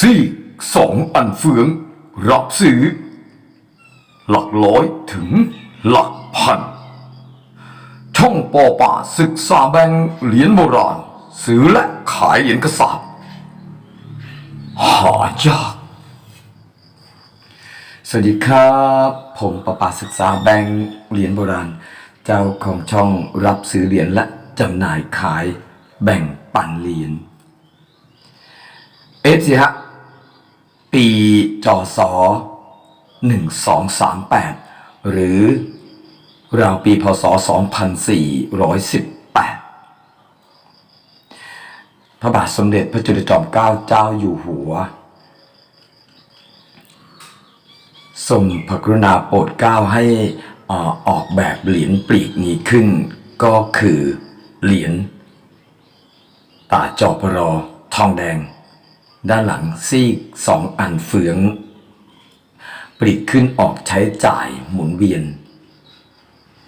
ซี่สองอันเฟือง รับซื้อ หลักร้อยถึงหลักพัน ช่องปอป่าศึกษาแบงเหรียญโบราณ ซื้อและขายเหรียญกระสาบหายากสวัสดีครับ ผมประปาศึกษาแบงค์เหรียญโบราณ เจ้าของช่องรับซื้อเหรียญและจำหน่ายขายแบ่งปันเหรียญเอฟสิฮะ ปีจศ1238 หรือราวปีพศ 2418 พระบาทสมเด็จพระจุลจอมเกล้าเจ้าอยู่หัวทรงพระกรุณาโปรดเกล้าให้ออกแบบเหรียญปลีกนี้ขึ้น ก็คือเหรียญตาจอปรอทองแดง ด้านหลังซีกสองอันเฟืองปลีกขึ้นออกใช้จ่ายหมุนเวียน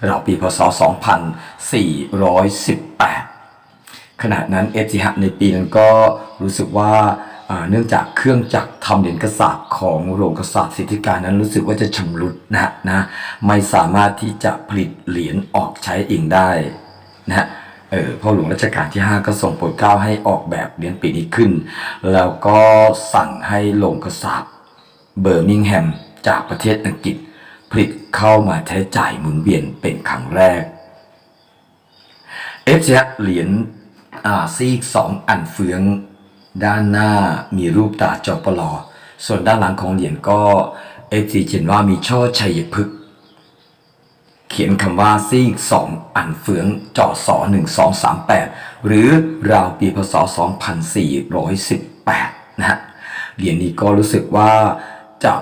เราปีพศ 2418 ขณะนั้นเอจิฮะในปีนั้นก็รู้สึกว่าเนื่องจากเครื่องจักรทำเหรียญกระสาบของโรงกระสาบสิทธิการนั้นรู้สึกว่าจะชำรุดนะฮะนะไม่สามารถที่จะผลิตเหรียญออกใช้เองได้นะฮะ เออพ่อหลวงรัชกาลที่ 5 ก็ทรงโปรดเกล้าให้ออกแบบเหรียญปีนี้ขึ้น แล้วก็สั่งให้โรงกระสาบเบอร์มิงแฮมจากประเทศอังกฤษ ผลิตเข้ามาใช้จ่ายหมุนเวียนเป็นครั้งแรกเอฟเซียเหรียญอ่าซีกสองอันเฟืองด้านหน้ามีรูปตาจอปลอ ส่วนด้านหลังของเหรียญก็เอฟซีเขียนว่ามีช่อชัยพฤกษ เขียนคำว่าซีกสองอันเฟืองจอสอหนึ่งสองสามแปดหรือราวปีพศสองพันสี่ร้อยสิบแปดนะฮะเหรียญนี้ก็รู้สึกว่าจะ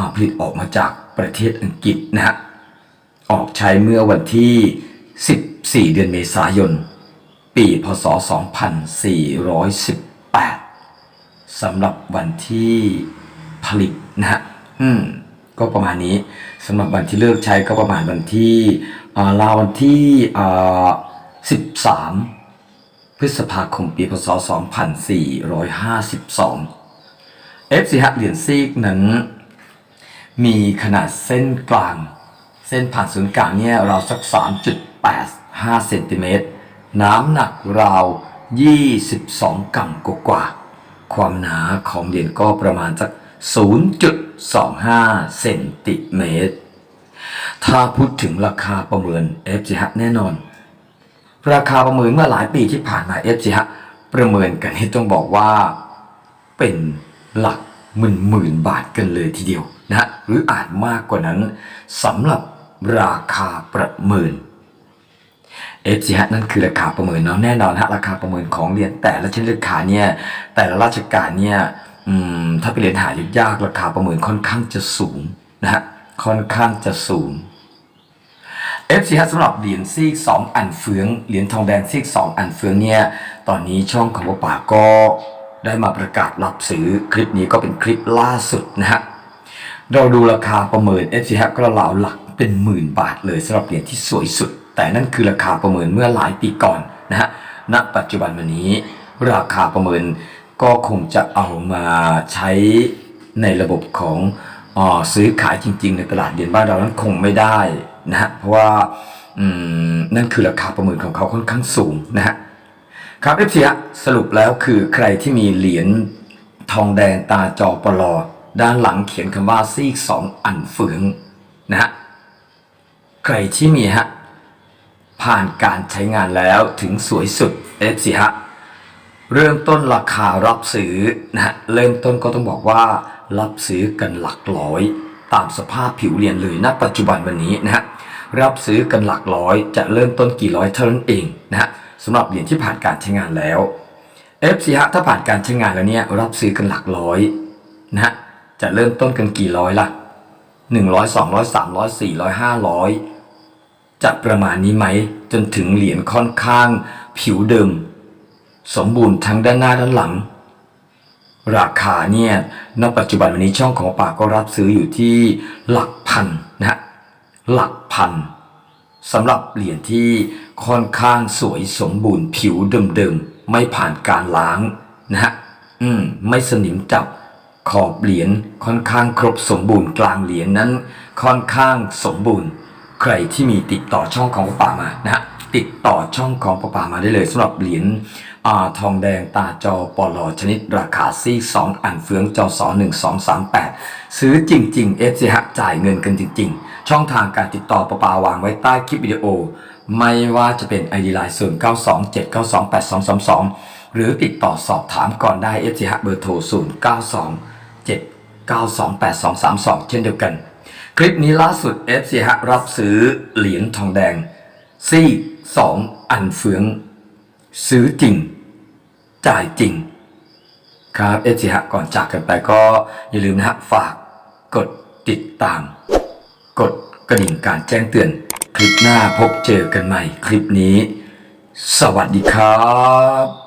าผลิตออกมาจากประเทศอังกฤษนะฮะออกใช้เมื่อวันที่ 14 เดือนเมษายน ปีพศ 2418สำหรับวันที่ผลิตนะฮะอืม ก็ประมาณนี้สำหรับวันที่เลิกใช้ก็ประมาณวันที่ราววันที่อ่า13พฤษภาคมปีพศ 2452เอฟซีฮะเหรียญซีกนั้น มีขนาดเส้นกลาง เส้นผ่านศูนย์กลางเนี่ยราวสัก 3.85 เซนติเมตร น้ำหนักราว 22 กรัมกว่า ความหนาของเหรียญก็ประมาณสัก 0. 0.25 เซนติเมตร ถ้าพูดถึงราคาประเมิน f อ h แน่นอน ราคาประเมินเมื่อหลายปีที่ผ่านมา f อ h ประเมินกันให้ต้องบอกว่าเป็นหลักหมื่นหมื่นบาทกันเลยทีเดียวนะฮะหรืออาจมากกว่านั้นสำหรับราคาประเมินเอฟซีฮะนั่นคือราคาประเมินเนาะแน่นอนฮะราคาประเมินของเรียญแต่ละชนิดราคาเนี่ยแต่ละราชการเนี่ย ถ้าเป็นเหรียญหายยากราคาประเมินค่อนข้างจะสูงนะฮะค่อนข้างจะสูง FC ฮะสำหรับเหรียญซีก 2 อันเฟืองเหรียญทองแดงซีก 2 อันเฟืองเนี่ย ตอนนี้ช่องของพ่อป่าก็ได้มาประกาศรับซื้อคลิปนี้ก็เป็นคลิปล่าสุดนะฮะเราดูราคาประเมิน FC ฮะก็ราวหลักเป็นหมื่นบาทเลยสำหรับเหรียญที่สวยสุด แต่นั่นคือราคาประเมินเมื่อหลายปีก่อนนะฮะณปัจจุบันวันนี้ราคาประเมิน ก็คงจะเอามาใช้ในระบบของอซื้อขายจริง ๆ ในตลาดเหรียญบ้านเรานั้นคงไม่ได้นะฮะเพราะว่านั่นคือราคาประเมินของเขาค่อนข้างสูงนะฮะครับเอฟซีฮะสรุปแล้วคือใครที่มีเหรียญทองแดงตาจอปลอด้านหลังเขียนคำว่าซีกสองอันเฟืองนะฮะใครที่มีฮะผ่านการใช้งานแล้วถึงสวยสุดเอฟซีฮะ เริ่มต้นราคารับซื้อนะฮะเริ่มต้นก็ต้องบอกว่ารับซื้อกันหลักร้อย ตามสภาพผิวเหรียญเลยณปัจจุบันวันนี้นะฮะรับซื้อกันหลักร้อยจะเริ่มต้นกี่ร้อยเท่านั้นเองนะฮะสำหรับเหรียญที่ผ่านการใช้งานแล้ว FC ฮะถ้าผ่านการใช้งานแล้วเนี่ยรับซื้อกันหลักร้อยนะฮะจะเริ่มต้นกันกี่ร้อยล่ะหนึ่งร้อยสองร้อยสามร้อยสี่ร้อยห้าร้อยจะประมาณนี้ไหมจนถึงเหรียญค่อนข้างผิวเดิม สมบูรณ์ทั้งด้านหน้าด้านหลัง ราคาเนี่ยณปัจจุบันวันนี้ช่องของป่าก็รับซื้ออยู่ที่หลักพันนะฮะหลักพันสำหรับเหรียญที่ค่อนข้างสวยสมบูรณ์ผิวเดิมๆไม่ผ่านการล้างนะฮะอืมไม่สนิมจับขอบเหรียญค่อนข้างครบสมบูรณ์กลางเหรียญนั้น ค่อนข้างสมบูรณ์ ใครที่มีติดต่อช่องของป่ามานะฮะติดต่อช่องของป่ามาได้เลยสำหรับเหรียญ อาทองแดงตาจอปลอชนิดราคาซีสองอันเฟืองจอสอหนึ่งสองสามแปดซื้อจริง ๆ เอฟซีฮะจ่ายเงินกันจริง ๆ ช่องทางการติดต่อป้าป่าวางไว้ใต้คลิปวิดีโอ ไม่ว่าจะเป็น ID Line 0 9 2 7 9 2 8 2 2 2หรือติดต่อสอบถามก่อนได้เอฟซีฮะเบอร์โทร0 9 2 7 9 2 8 2 3 2เช่นเดียวกัน คลิปนี้ล่าสุด FC ฮะรับซื้อเหรียญทองแดงซี่สองอันเฟือง ซื้อจริง จ่ายจริง ครับเอจิฮะก่อนจากกันไปก็อย่าลืมนะฮะฝากกดติดตาม กดกระดิ่งการแจ้งเตือน คลิปหน้าพบเจอกันใหม่คลิปนี้ สวัสดีครับ